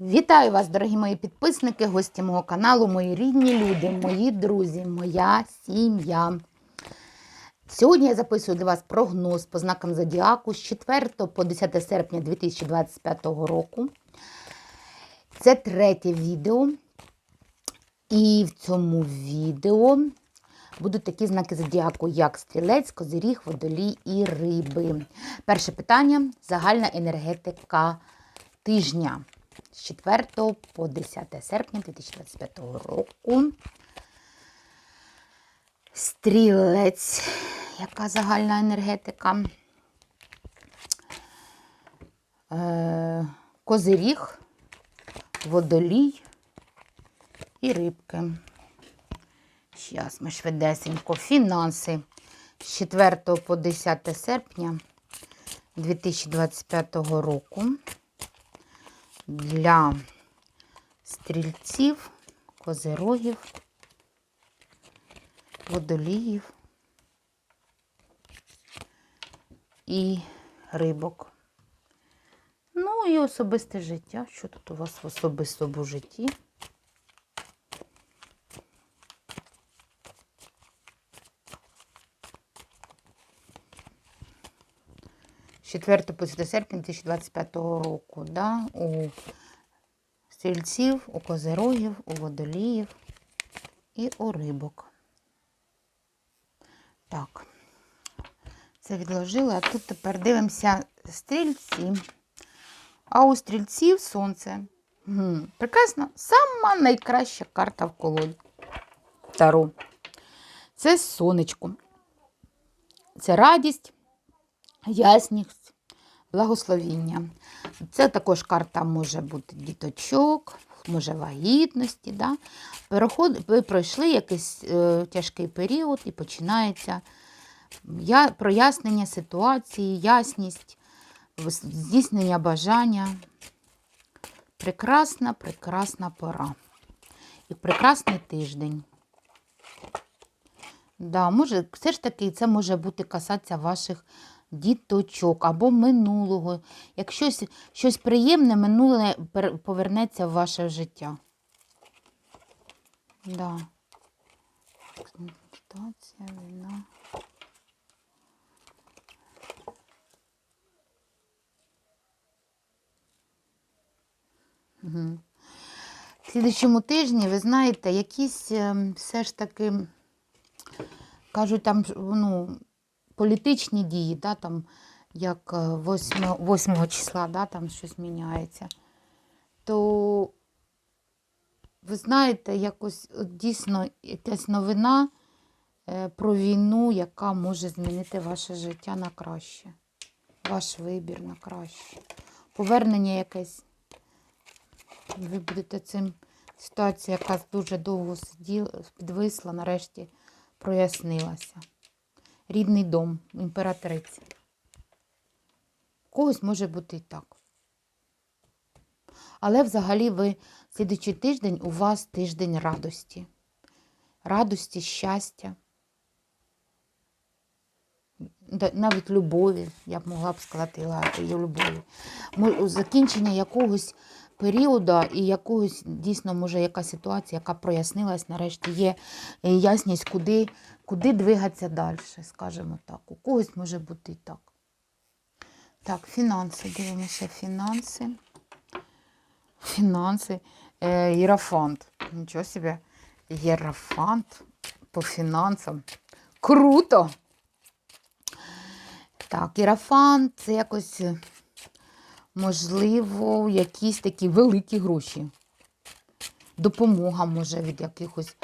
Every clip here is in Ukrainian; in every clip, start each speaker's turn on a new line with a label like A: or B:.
A: Вітаю вас, дорогі мої підписники, гості мого каналу, мої рідні люди, мої друзі, моя сім'я. Сьогодні я записую для вас прогноз по знакам Зодіаку з 4 по 10 серпня 2025 року. Це третє відео. І в цьому відео будуть такі знаки зодіаку, як стрілець, козиріг, водолій і риби. Перше питання загальна енергетика тижня з 4 по 10 серпня 2025 року. Стрілець, яка загальна енергетика. Е, Козиріг, водолій і рибки. Зараз ми швидесенько. Фінанси з 4 по 10 серпня 2025 року для стрільців, козирогів, водоліїв і рибок. Ну і особисте життя. Що тут у вас в особистому житті? 4 по серпня 2025 року, да, у стрільців, у козирогів, у водоліїв і у рибок. Так, це відложили, а тут тепер дивимося стрільці. А у стрільців сонце. Гм, прекрасно, сама найкраща карта в колоді. Таро. Це сонечко. Це радість, ясність, благословіння. Це також карта може бути діточок, може вагітності. Да? Переход, ви пройшли якийсь е, тяжкий період і починається я, прояснення ситуації, ясність, здійснення бажання. Прекрасна, прекрасна пора. І прекрасний тиждень. Да, може, все ж таки це може бути касатися ваших діточок або минулого. Як щось, щось приємне, минуле повернеться в ваше життя. Да. Ситуація, війна. В слідчому тижні, ви знаєте, якісь ем, все ж таки кажуть, там ну, політичні дії, да, там, як 8, 8 числа да, там щось міняється, то ви знаєте, якось от дійсно якась новина е, про війну, яка може змінити ваше життя на краще. Ваш вибір на краще. Повернення якесь. Ви будете цим ситуація, яка дуже довго сиділа, підвисла, нарешті прояснилася. Рідний дом, імператриці. Когось може бути і так. Але взагалі ви слідуючий тиждень у вас тиждень радості. Радості, щастя. Навіть любові, я б могла б сказати, і любові. Закінчення якогось періоду і якогось дійсно може яка ситуація, яка прояснилась, нарешті є е, ясність, куди, куди двигатися далі, скажімо так. У когось може бути і так. Так, фінанси, дивимося, фінанси. Фінанси. Е, Єрафант. Нічого собі. Єрафант по фінансам. Круто! Так, Єрафант це якось, можливо, якісь такі великі гроші. Допомога може від якихось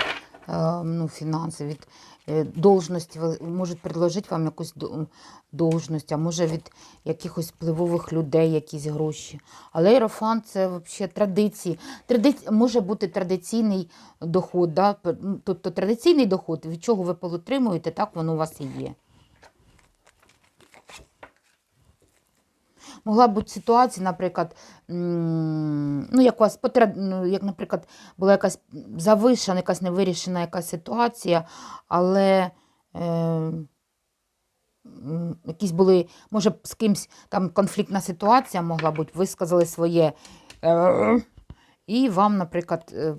A: е, ну, фінансів, від е, должності, можуть предложити вам якусь до- должність, а може від якихось впливових людей якісь гроші. Але Єрофан це взагалі традиції. Традиці... Може бути традиційний доход. Да? Ну, Тобто традиційний доход, від чого ви отримуєте, так воно у вас і є. Могла бути ситуація, наприклад, ну, якась, ну, як, наприклад, була якась завишена, якась невирішена якась ситуація, але е, якісь були, може, з кимсь там конфліктна ситуація могла бути, висказали своє е, і вам, наприклад, е,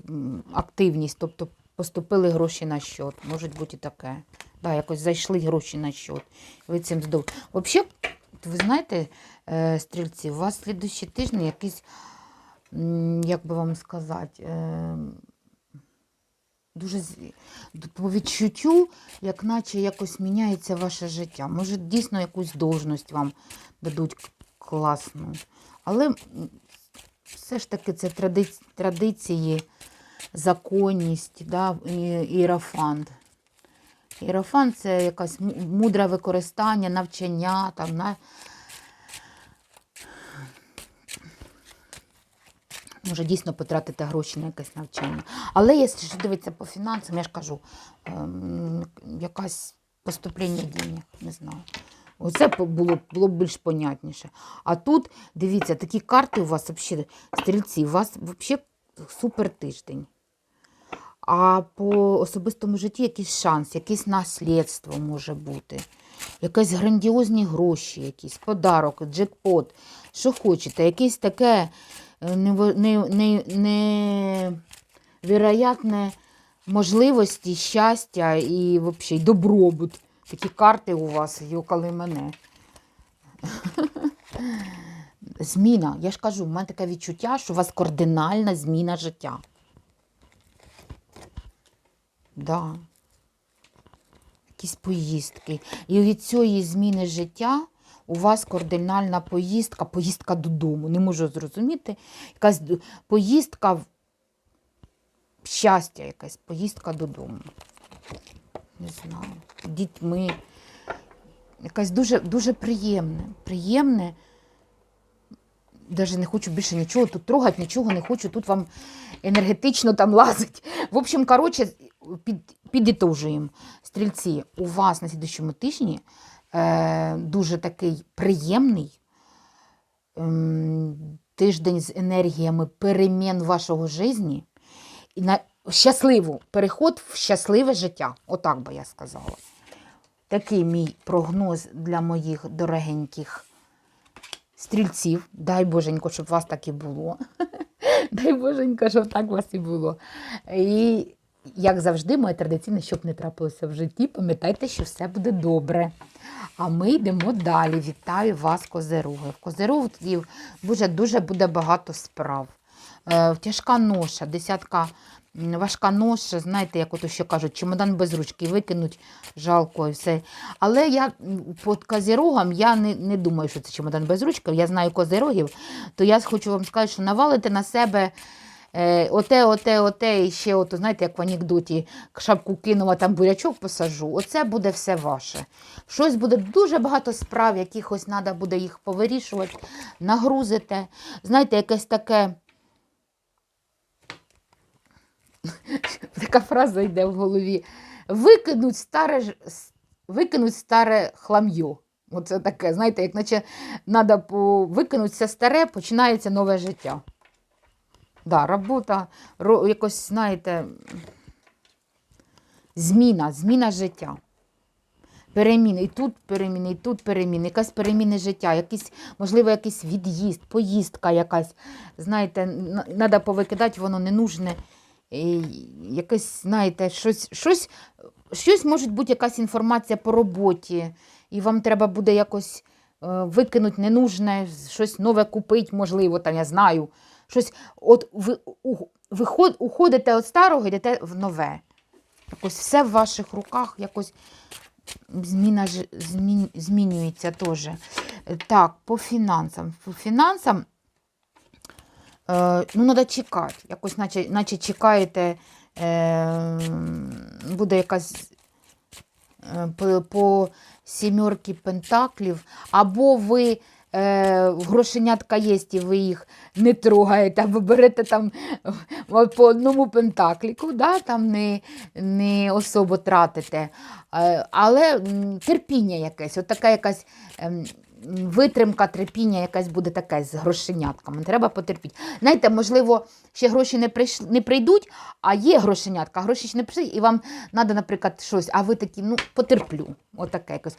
A: активність, тобто поступили гроші на счет. Може бути і таке. Да, якось зайшли гроші на счет. Ви цим здов. Взагалі, ви знаєте, стрільці, у вас слідущі тижні якісь, як би вам сказати, е, дуже по відчуттю, як наче якось міняється ваше життя. Може, дійсно якусь должність вам дадуть класну. Але все ж таки це тради- традиції, законність, да, іерофант. Іерофант це якась мудре використання, навчання. Там, на... Може дійсно потратити гроші на якесь навчання. Але якщо дивитися по фінансам, я ж кажу, ем, якась поступлення денег, не знаю. Оце було, було б більш понятніше. А тут, дивіться, такі карти у вас взагалі, стрільці, у вас взагалі супер тиждень. А по особистому житті якийсь шанс, якесь наслідство може бути, якісь грандіозні гроші, якісь подарок, джекпот, що хочете, якесь таке невероятне можливості, щастя і взагалі добробут. Такі карти у вас, йокали мене. Зміна. Я ж кажу, в мене таке відчуття, що у вас кардинальна зміна життя. Да. Якісь поїздки. І від цієї зміни життя у вас кардинальна поїздка, поїздка додому. Не можу зрозуміти. Якась поїздка щастя, якась поїздка додому. Не знаю. Дітьми. Якась дуже, дуже приємне. Приємне. Даже не хочу більше нічого тут трогати, нічого не хочу. Тут вам енергетично там лазить. В общем, коротше, під, підітожуємо. Стрільці, у вас на слідчому тижні дуже такий приємний ем, тиждень з енергіями перемін вашого житті. І на щасливу переход в щасливе життя. Отак би я сказала. Такий мій прогноз для моїх дорогеньких стрільців. Дай Боженько, щоб у вас так і було. Дай Боженько, щоб так у вас і було. І як завжди, моє традиційне, щоб не трапилося в житті, пам'ятайте, що все буде добре. А ми йдемо далі. Вітаю вас, козероги. В козерогів дуже, дуже буде багато справ. Е, тяжка ноша, десятка важка ноша, знаєте, як ото що кажуть, чемодан без ручки викинуть, жалко і все. Але я по козерогам я не, не думаю, що це чемодан без ручки. Я знаю козерогів, то я хочу вам сказати, що навалите на себе. Е, оте, оте, оте, і ще, ото, знаєте, як в анекдоті шапку кинула, там бурячок посажу. Оце буде все ваше. Щось буде дуже багато справ, якихось треба буде їх повирішувати, нагрузите. Знаєте, якесь таке. Така фраза йде в голові. Викинуть старе, викинуть старе хлам'ю. Оце таке, знаєте, як наче треба викинути все старе, починається нове життя. Да, робота, ро, якось, знаєте, зміна, зміна життя. Переміни, і тут переміни, і тут переміни, якась переміни життя, якийсь, можливо, якийсь від'їзд, поїздка якась. Знаєте, треба повикидати, воно не нужне. І якесь, знаєте, щось, щось, щось може бути якась інформація по роботі, і вам треба буде якось е, викинути ненужне, щось нове купити, можливо, там, я знаю. Щось, от ви виход, уходите від старого, йдете в нове. Якось все в ваших руках, якось зміна, змін, змінюється теж. Так, по фінансам. По фінансам е, ну, треба чекати. Якось, наче, наче чекаєте, е, буде якась по, по сімерки пентаклів, або ви е, грошенятка є, і ви їх не трогаєте, або берете там е, по одному пентакліку, да, там не, не особо тратите. Е, але терпіння якесь, от така якась ем, витримка, терпіння якась буде таке з грошенятками. Треба потерпіти. Знаєте, можливо, ще гроші не, прийш... не прийдуть, а є грошенятка, гроші ще не прийшли, і вам треба, наприклад, щось, а ви такі, ну, потерплю. Отаке якось.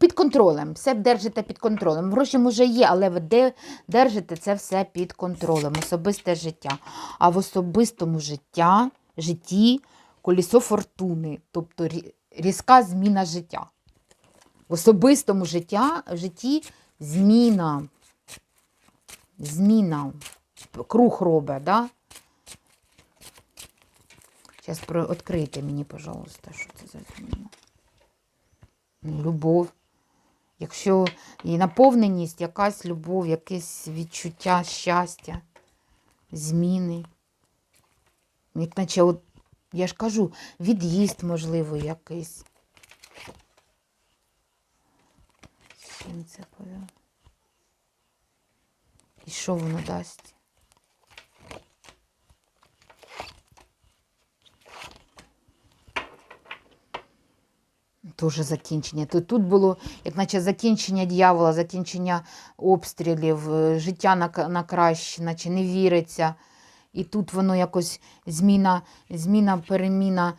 A: Під контролем, все держите під контролем. Гроші, може, є, але ви де держите це все під контролем, особисте життя. А в особистому життя, житті колісо фортуни, тобто різка зміна життя. В особистому життя, житті зміна. Зміна. Круг робить, да? Зараз про... відкрийте мені, пожалуйста, що це за зміна. Ну, Любов. Якщо і наповненість, якась любов, якесь відчуття щастя, зміни. Як наче, от, я ж кажу, від'їзд, можливо, якийсь. Пов'язано? І що воно дасть? Тоже закінчення. Тут, тут було, як наче закінчення дьявола, закінчення обстрілів, е, життя на, на краще, наче не віриться. І тут воно якось зміна, зміна, переміна,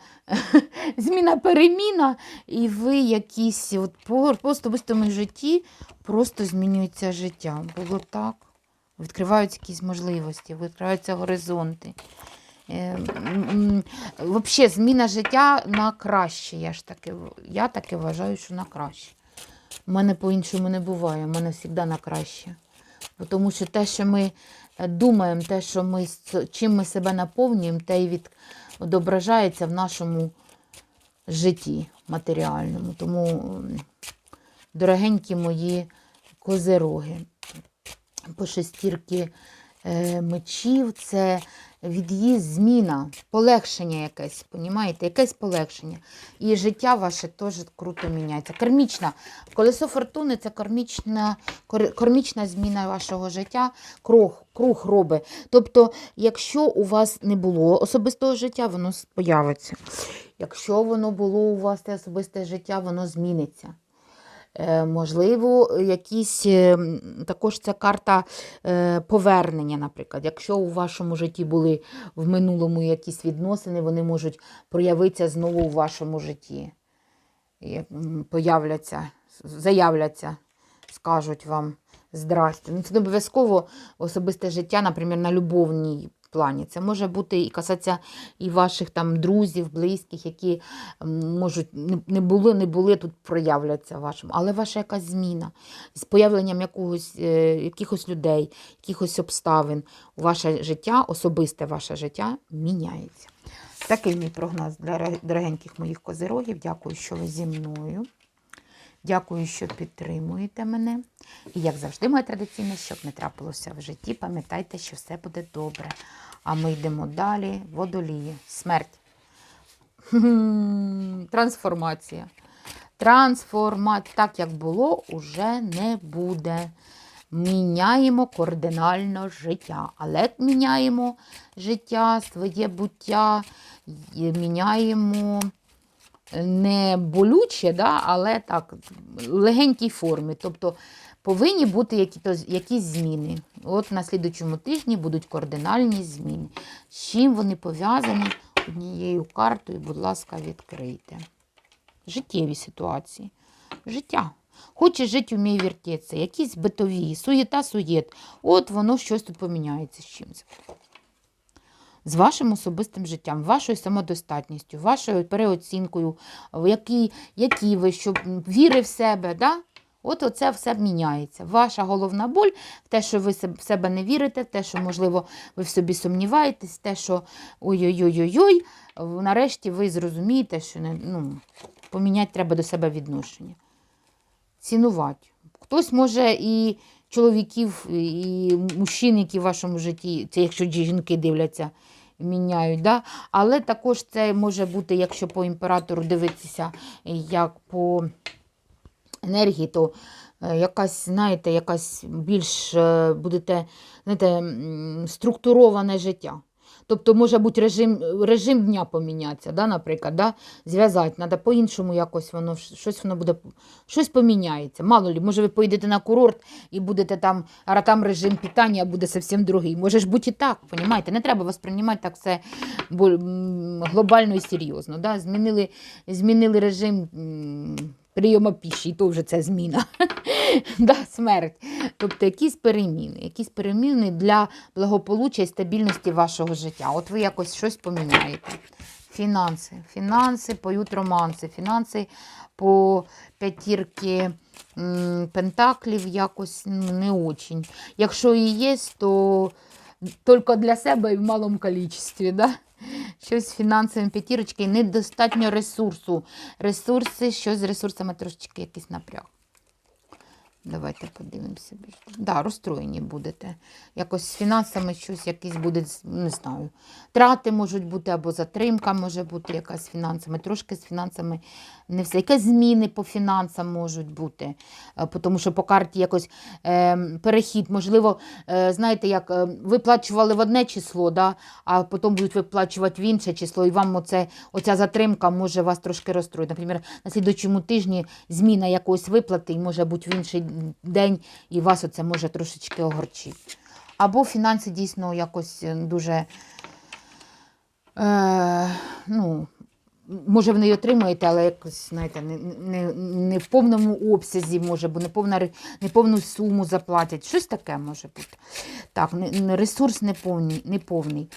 A: зміна, переміна, і ви якісь от по, по особистому житті просто змінюється життя. Було так. Відкриваються якісь можливості, відкриваються горизонти. Е, Взагалі, зміна життя на краще. Я ж таки, я таки вважаю, що на краще. У мене по-іншому не буває, у мене завжди на краще. Тому що те, що ми думаємо, те, що ми, чим ми себе наповнюємо, те й відображається в нашому житті матеріальному. Тому, дорогенькі мої козироги, по шестірки е, мечів це від'їзд, зміна, полегшення якесь, понімаєте? Якесь полегшення. І життя ваше теж круто міняється. Кармічна. Колесо фортуни це кармічна, кармічна зміна вашого життя, круг, круг робить. Тобто, якщо у вас не було особистого життя, воно появиться. Якщо воно було у вас те особисте життя, воно зміниться. Е, Можливо, якісь е, також це карта е, повернення, наприклад. Якщо у вашому житті були в минулому якісь відносини, вони можуть проявитися знову у вашому житті. Появляться, заявляться, скажуть вам здрасте. Ну, це не обов'язково особисте життя, наприклад, на любовній плані. Це може бути і касатися і ваших там друзів, близьких, які можуть не- були, не були тут проявляться вашим, але ваша якась зміна з появленням якогось, е, якихось людей, якихось обставин, ваше життя, особисте ваше життя міняється. Такий мій прогноз для дорогеньких моїх козирогів. Дякую, що ви зі мною. Дякую, що підтримуєте мене. І як завжди, моє традиційне, щоб не трапилося в житті, пам'ятайте, що все буде добре. А ми йдемо далі. Водолії. Смерть. Трансформація. Трансформація. Так, як було, уже не буде. Міняємо кардинально життя. Але міняємо життя, своє буття, міняємо не болюче, да, але так, в легенькій формі. Тобто повинні бути які-то, якісь зміни. От на слідучому тижні будуть кардинальні зміни. З чим вони пов'язані однією картою, будь ласка, відкрийте. Життєві ситуації. Життя. Хоче жити, вміє вертеться. Якісь битові, суєта, суєт. От воно щось тут поміняється з чимось з вашим особистим життям, вашою самодостатністю, вашою переоцінкою, в які, які ви, щоб віри в себе. Да? От оце все міняється. Ваша головна боль, те, що ви в себе не вірите, те, що, можливо, ви в собі сумніваєтесь, те, що ой-ой-ой-ой-ой, нарешті ви зрозумієте, що не, ну, поміняти треба до себе відношення. Цінувати. Хтось може і чоловіків, і мужчин, які в вашому житті, це якщо жінки дивляться, міняють. Да? Але також це може бути, якщо по імператору дивитися, як по енергії, то е, якась, знаєте, якась більш е, будете знаєте, структуроване життя. Тобто може бути режим, режим дня помінятися, да, наприклад, да? зв'язати. Треба по-іншому якось воно щось воно буде, щось поміняється. Мало лі, може ви поїдете на курорт і будете там, а там режим питання буде зовсім другий. Може ж бути і так, понімаєте? Не треба восприймати так все глобально і серйозно. Да? Змінили, змінили режим м, прийому піші, то вже це зміна. да, смерть. Тобто якісь переміни, якісь переміни для благополуччя і стабільності вашого життя. От ви якось щось поміняєте. Фінанси. Фінанси поють романси. Фінанси по п'ятірки пентаклів якось ну, не очень. Якщо і є, то тільки для себе і в малому кількості. Да? Щось з фінансовим п'ятірочки, недостатньо ресурсу. Ресурси, що з ресурсами трошечки якийсь напряг. Давайте подивимося. Да, розстроєні будете. Якось з фінансами щось якийсь буде, не знаю. Трати можуть бути або затримка може бути якась з фінансами. Трошки з фінансами не все. Якісь зміни по фінансам можуть бути. Е, Тому що по карті якось е, перехід, можливо, е, знаєте, як е, виплачували в одне число, да, а потім будуть виплачувати в інше число, і вам оце, оця затримка може вас трошки розстроїти. Наприклад, на слідчому тижні зміна якоїсь виплати і може бути в інший день, і вас оце може трошечки огорчити. Або фінанси дійсно якось е, дуже. Е, ну, може, ви не отримаєте, але якось, знаєте, не, не, не в повному обсязі може, бо не, повна, не повну суму заплатять. Щось таке може бути. Так, ресурс не повний.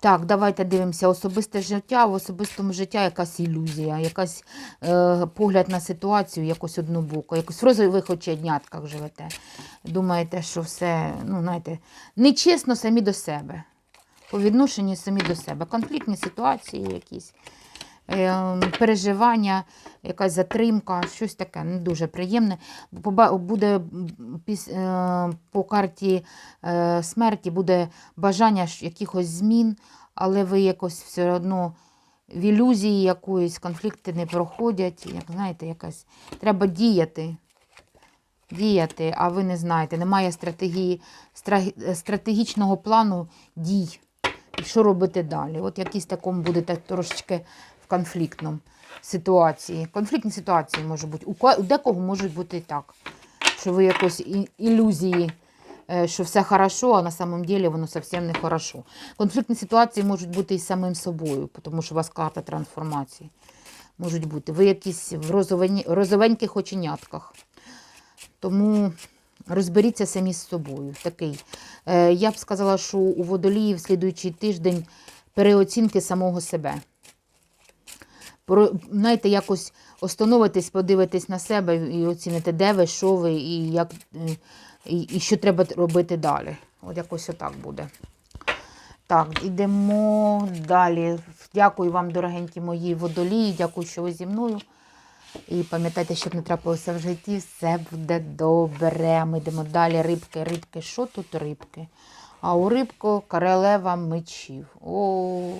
A: Так, давайте дивимося. Особисте життя. В особистому життя якась ілюзія, якась е, погляд на ситуацію, якось однобоко, якось в розових оченнятках живете. Думаєте, що все, ну, знаєте, нечесно самі до себе. По відношенню самі до себе. Конфліктні ситуації якісь переживання, якась затримка, щось таке не дуже приємне. Буде е, по карті е, смерті буде бажання якихось змін, але ви якось все одно в ілюзії якоїсь конфлікти не проходять. Як знаєте, якась треба діяти. Діяти, а ви не знаєте, немає стратегії, стратегічного плану дій. І що робити далі? От якісь такому будете трошечки в конфліктному ситуації. Конфліктні ситуації може бути. У, декого можуть бути і так, що ви якось ілюзії, е, що все хорошо, а на самом деле воно зовсім не хорошо. Конфліктні ситуації можуть бути і самим собою, тому що у вас карта трансформації. Можуть бути. Ви якісь в розовені, розовеньких оченятках. Тому розберіться самі з собою. Такий. Е, я б сказала, що у водолії в слідуючий тиждень переоцінки самого себе. Знаєте, якось остановитесь, подивитесь на себе і оціните, де ви, що ви, і, як, е, і, і що треба робити далі. От якось отак буде. Так, йдемо далі. Дякую вам, дорогенькі мої водолії. Дякую, що ви зі мною. І пам'ятайте, щоб не трапилося в житті, все буде добре. Ми йдемо далі. Рибки, рибки. Що тут рибки? А у рибку королева мечів. О.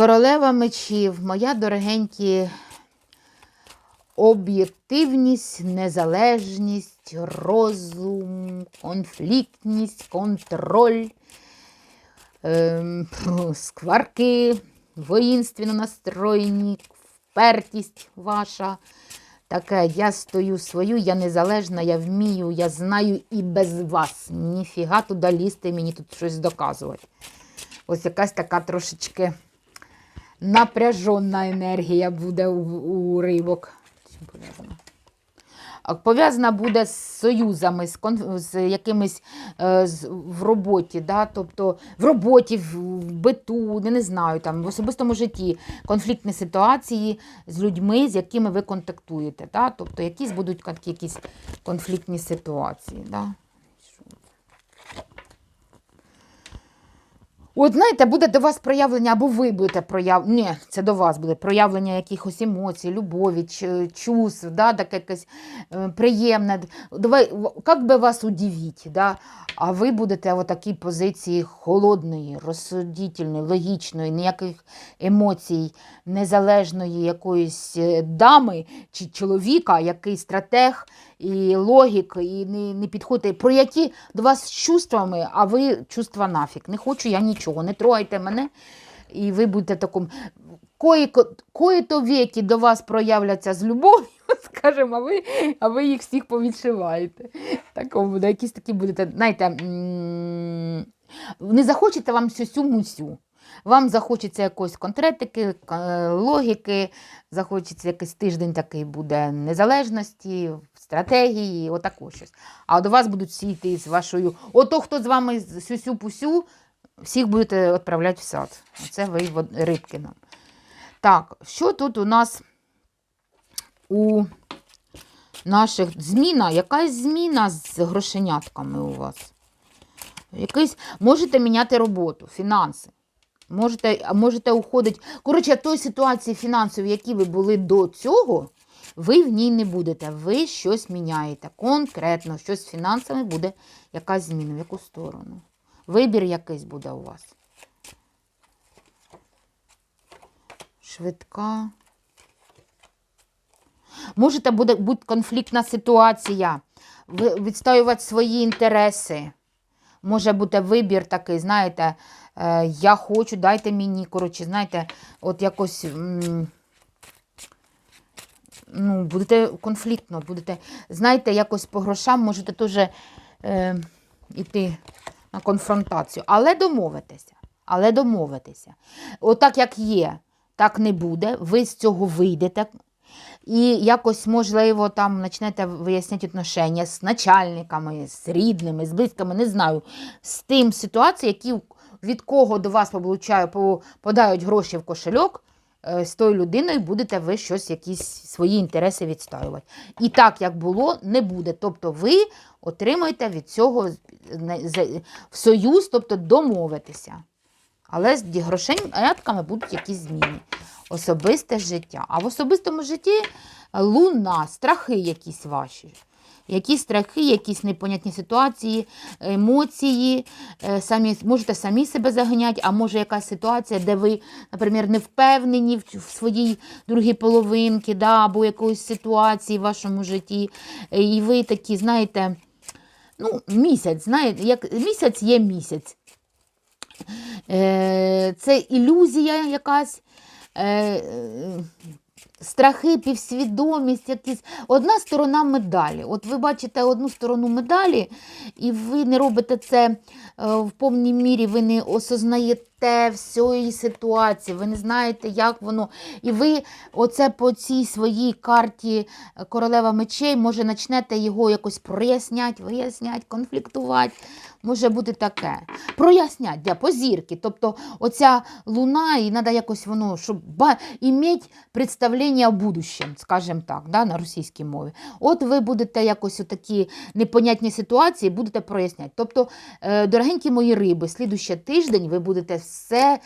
A: Королева мечів, моя дорогенькі, об'єктивність, незалежність, розум, конфліктність, контроль, ем, скварки, воїнственно настроєні, впертість ваша. Таке, я стою свою, я незалежна, я вмію, я знаю і без вас. Ніфіга туди лізти, мені тут щось доказувати. Ось якась така трошечки напряжена енергія буде у, у рибок. Пов'язана? Буде з союзами, з, кон- з якимись е, з, в роботі, да? тобто в роботі, в, в биту, не, не знаю, там, в особистому житті конфліктні ситуації з людьми, з якими ви контактуєте. Да? Тобто якісь будуть якісь конфліктні ситуації. Да? От знаєте, буде до вас проявлення, або ви будете проявлення. Ні, це до вас буде проявлення якихось емоцій, любові, чувств, да, таке якесь е, приємне. Давай, як би вас удивіть, да? а ви будете в такій позиції холодної, розсудительної, логічної, ніяких емоцій, незалежної якоїсь е, дами чи чоловіка, який стратег і логік, і не, не підходить, про які до вас з чувствами, а ви чувства нафіг. Не хочу я нічого, не трогайте мене. І ви будете. Кої-ко- Кої-то віки до вас проявляться з любов'ю, скажімо, а ви, а ви їх всіх повідшиваєте. Такому буде, якісь такі будете, знаєте, не захочете вам сюсю мусю. Вам захочеться якоїсь конкретики, логіки, захочеться якийсь тиждень такий буде незалежності, стратегії, отако щось. А до вас будуть всі йти з вашою. Ото хто з вами сюсю-пусю, всіх будете відправляти в сад. Оце ви рибки нам. Так, що тут у нас у наших зміна? Якась зміна з грошенятками у вас? Якийсь, можете міняти роботу, фінанси. Можете, можете уходити. Коротше, той ситуації фінансовій, в якій ви були до цього, ви в ній не будете. Ви щось міняєте. Конкретно, щось з фінансами буде якась зміна. В яку сторону? Вибір якийсь буде у вас. Швидка. Можете буде бути конфліктна ситуація. Відстоювати свої інтереси. Може бути вибір такий, знаєте, е, я хочу, дайте мені. Коротше, знаєте, от якось. Ну, будете конфліктно, будете, знаєте, якось по грошам можете теж е, йти на конфронтацію. Але домовитися. Але домовитися. Отак, як є, так не буде. Ви з цього вийдете. І якось, можливо, там почнете виясняти отношення з начальниками, з рідними, з близькими, не знаю, з тим ситуації, які від кого до вас подають гроші в кошельок, з тою людиною будете ви щось, якісь свої інтереси відстоювати. І так, як було, не буде. Тобто ви отримаєте від цього в союз, тобто домовитися. Але з грошенятками будуть якісь зміни. Особисте життя. А в особистому житті луна, страхи якісь ваші. Якісь страхи, якісь непонятні ситуації, емоції, е, самі, можете самі себе заганяти, а може якась ситуація, де ви, наприклад, не впевнені в, своїй другій половинці, да, або якоїсь ситуації в вашому житті. Е, І ви такі, знаєте, ну, місяць, знаєте, як місяць є місяць. Е, Це ілюзія якась, страхи, півсвідомість, якісь. Одна сторона медалі. От ви бачите одну сторону медалі, і ви не робите це е, в повній мірі, ви не осознаєте всієї ситуації, ви не знаєте, як воно. І ви оце по цій своїй карті е, королева мечей, може, почнете його якось проясняти, виясняти, конфліктувати. Може бути таке. Прояснять, для позірки. Тобто оця луна, і треба якось воно, щоб іметь представлення о будущем, скажімо так, да, на російській мові. От ви будете якось такі непонятні ситуації, будете проясняти. Тобто, е, дорогенькі мої риби, слідуючий тиждень ви будете все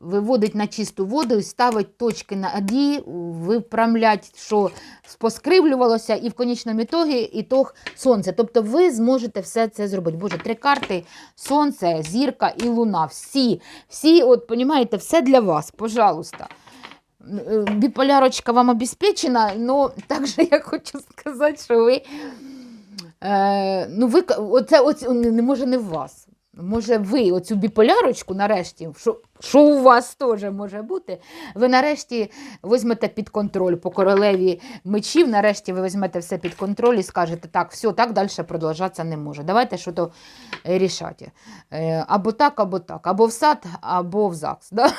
A: виводить на чисту воду і ставить точки на «і», виправлять, що поскривлювалося, і в конечному ітогі ітог сонце. Тобто ви зможете все це зробити. Боже, три карти: сонце, зірка і луна. Всі, всі, от, понімаєте, все для вас, пожалуйста. Е, Біполярочка вам обезпечена, але також я хочу сказати, що ви. Е, ну, ви оце, оце, не може не в вас. Може, ви оцю біполярочку нарешті, що, що у вас теж може бути, ви нарешті візьмете під контроль по королеві мечів, нарешті ви візьмете все під контроль і скажете, так, все, так далі продовжатися не може. Давайте щось рішати. Е, Або так, або так, або в сад, або в ЗАГС. Да?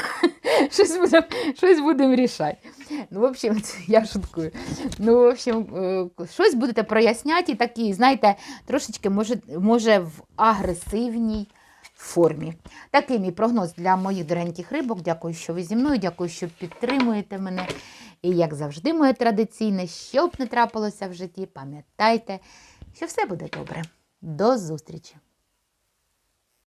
A: Щось будемо щось будем рішати. Ну, в общем, я шуткую. Ну, в общем, е, щось будете проясняти і такі, знаєте, трошечки може, може в агресивній формі. Такий мій прогноз для моїх дорогеньких рибок. Дякую, що ви зі мною, дякую, що підтримуєте мене. І як завжди, моє традиційне, що б не трапилося в житті, пам'ятайте, що все буде добре. До зустрічі!